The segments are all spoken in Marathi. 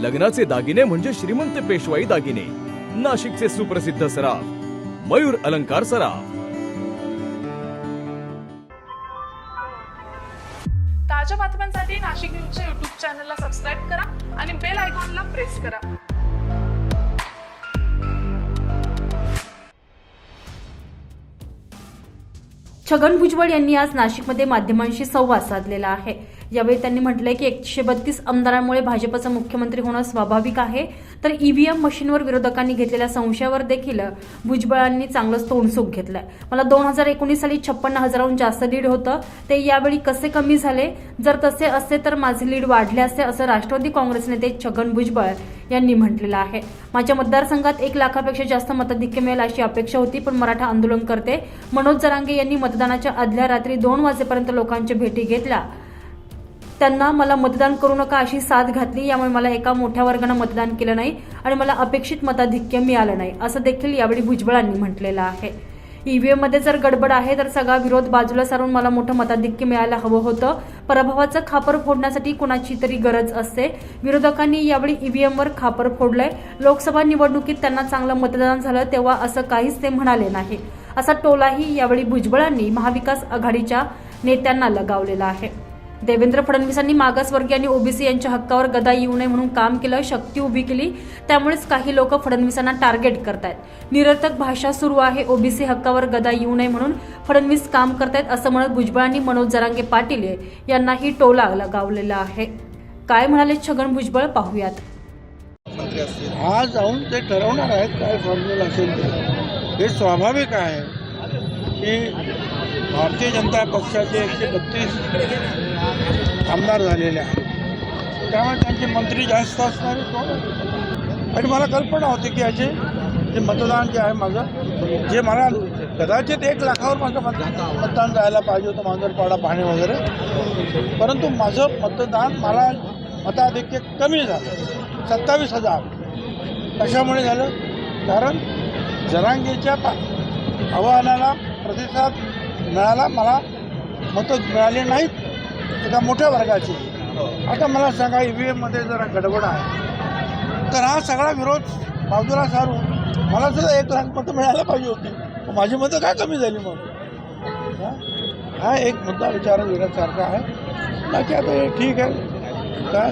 लग्नाचे दागिने म्हणजे श्रीमंत पेशवाई दागिने. नाशिकचे सुप्रसिद्ध सराफ मयूर अलंकार सराफ. ताज्या बातम्यांसाठी नाशिक न्यूजच्या युट्यूब चॅनलला सबस्क्राईब करा आणि बेल आयकॉनला प्रेस करा. छगन भुजबळ यांनी आज नाशिकमध्ये माध्यमांशी संवाद साधलेला आहे. यावेळी त्यांनी म्हटलंय की एकशे बत्तीस आमदारांमुळे भाजपचं मुख्यमंत्री होणं स्वाभाविक आहे. तर ईव्हीएम मशीनवर विरोधकांनी घेतलेल्या संशयावर देखील भुजबळांनी चांगलंच तोंडसुख घेतलंय. मला दोन हजार एकोणीस साली छप्पन्न हजाराहून जास्त लीड होतं. ते यावेळी कसे कमी झाले? जर तसे असते तर माझे लीड वाढले असते असं राष्ट्रवादी काँग्रेस नेते छगन भुजबळ यांनी म्हटलेलं आहे. माझ्या मतदारसंघात एक लाखापेक्षा जास्त मताधिक्य मिळेल अशी अपेक्षा होती पण मराठा आंदोलन करते मनोज जरांगे यांनी मतदानाच्या आदल्या रात्री दोन वाजेपर्यंत लोकांच्या भेटी घेतल्या. त्यांना मला मतदान करू नका अशी साथ घातली यामुळे मला एका मोठ्या वर्गानं मतदान केलं नाही आणि मला अपेक्षित मताधिक्य मिळालं नाही असं देखील यावेळी भुजबळांनी म्हटलेलं आहे. ईव्हीएममध्ये जर गडबड आहे तर सगळा विरोध बाजूला सारून मला मोठं मताधिक्य मिळायला हवं होतं. पराभवाचं खापर फोडण्यासाठी कुणाची तरी गरज असते. विरोधकांनी यावेळी ईव्हीएमवर खापर फोडलंय. लोकसभा निवडणुकीत त्यांना चांगलं मतदान झालं तेव्हा असं काहीच ते म्हणाले नाही. असा टोलाही यावेळी भुजबळांनी महाविकास आघाडीच्या नेत्यांना लगावलेला आहे. देवेंद्र फडणवीसांनी मागासवर्गीय आणि ओबीसी यांच्या हक्कावर गदा येऊ नये म्हणून काम केलं शक्ती उभी केली. त्यामुळेच काही लोक फडणवीसांना टार्गेट करतायत. निरर्थक भाषा सुरू आहे ओबीसी हक्कावर गदा येऊ नये म्हणून फडणवीस काम करतायत असं म्हणत भुजबळांनी मनोज जरांगे पाटील यांनाही टोला लगावलेला आहे. काय म्हणाले छगन भुजबळ? पाहूयात. हा जाऊन ते ठरवणार आहेत काय फॉर्म्युला असेल हे स्वाभाविक आहे की भारतीय जनता पक्षाचे एकशे बत्तीस आमदार झालेले आहेत. त्यामुळे त्यांचे मंत्री जास्त असणारे कोण? आणि मला कल्पना होती की याचे जे मतदान जे आहे माझं जे मला कदाचित एक लाखावर माझं मत मतदान जायला पाहिजे होतं मांजरपाडा पाणी वगैरे. परंतु माझं मतदान मला मताधिक्य कमी झालं. सत्तावीस हजार. कशामुळे झालं? कारण जरांगेच्या आव्हानाला प्रतिसाद मिळाला मला मतं मिळाली नाहीत. एका मोठ्या वर्गाची. आता मला सांगा ई व्ही एममध्ये जरा गडबड आहे. तर हा सगळा विरोध बाजूला सारून मला सुद्धा एक लाख मतं मिळायला पाहिजे होती. माझी मतं काय कमी झाली मग? हा? हा एक मुद्दा विचार घेण्यासारखा आहे. बाकी आता हे ठीक आहे. काय?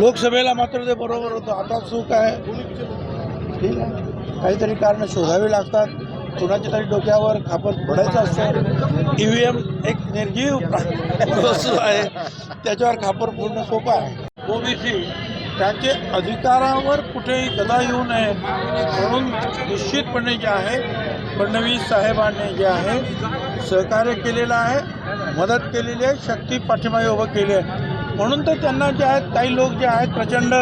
लोकसभेला मात्र ते बरोबर होतं. आता सुख आहे. ठीक आहे. काहीतरी कारणं शोधावी लागतात. कुणाच्या तरी डोक्यावर खापर फोडायचं असतं ई व्ही एम एक निर्जीव वस्तू आहे. त्याच्यावर खापर फोडणं सोपं आहे. ओबीसी त्यांचे अधिकारावर कुठेही गदा येऊ नये म्हणून निश्चितपणे जे आहे फडणवीस साहेबांनी जे आहे सहकार्य केलेलं आहे मदत केलेली आहे शक्ती पाठीमागे उभं केली आहे. म्हणून तर त्यांना जे आहेत काही लोक जे आहेत प्रचंड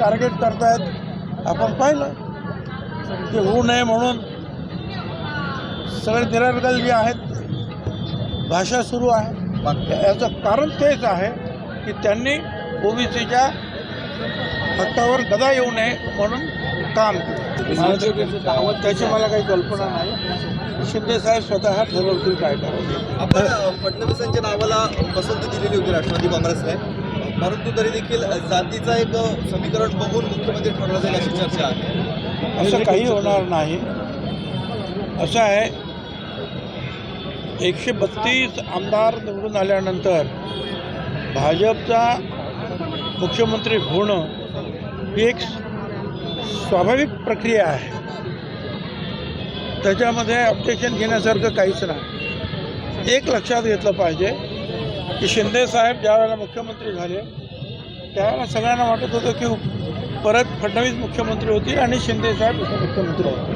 टार्गेट करतायत. आपण पाहिलं. ते होऊ नये म्हणून सगळे निरर्गल जे आहेत भाषा सुरू आहे. याचं कारण तेच आहे की त्यांनी ओबीसीच्या हक्कावर गदा येऊ नये म्हणून काम केलं. त्याची मला काही कल्पना नाही. शिंदे साहेब स्वतः ठरवतील काय करायचं. आपण फडणवीसांच्या नावाला पसंती दिलेली होती राष्ट्रवादी काँग्रेसने. परंतु तरी देखील जातीचा एक समीकरण बघून मुख्यमंत्री ठरवलं जाईल अशी चर्चा आहे. असं काही होणार नाही. असं आहे एकशे बत्तीस आमदार निवडून आल्यानंतर भाजपचा मुख्यमंत्री होणं ही एक स्वाभाविक प्रक्रिया आहे. त्याच्यामध्ये अपडेशन घेण्यासारखं काहीच नाही. एक लक्षात घेतलं पाहिजे की शिंदे साहेब ज्यावेळेला मुख्यमंत्री झाले त्यावेळेला सगळ्यांना वाटत होतं की परत फडणवीस मुख्यमंत्री होतील आणि शिंदे साहेब उपमुख्यमंत्री होतील.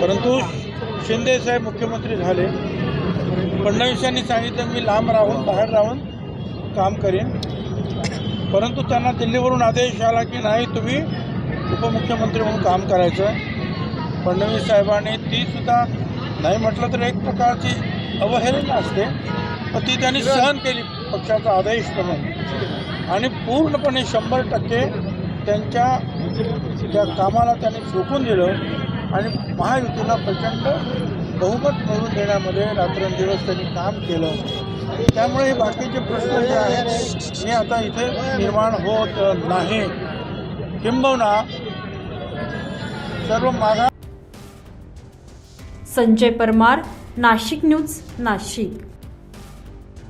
परंतु शिंदेसाहेब मुख्यमंत्री झाले. फडणवीसांनी सांगितलं मी लांब राहून बाहेर राहून काम करेन. परंतु त्यांना दिल्लीवरून आदेश आला की नाही तुम्ही उपमुख्यमंत्री म्हणून काम करायचं. फडणवीस साहेबांनी तीसुद्धा नाही म्हटलं तर एक प्रकारची अवहेलना असते. पण ती त्यांनी सहन केली पक्षाचा आदेश म्हणून. आणि पूर्णपणे शंभर टक्के त्यांच्या त्या कामाला त्यांनी झोकून दिलं आणि महायुतीला प्रचंड बहुमत मिळवून देण्यामध्ये रात्रंदिवस त्यांनी काम केलं. त्यामुळे हे बाकीचे प्रश्न जे आहेत हे आता इथे निर्माण होत नाही. किंबहुना सर्व मागा संजय परमार नाशिक न्यूज नाशिक.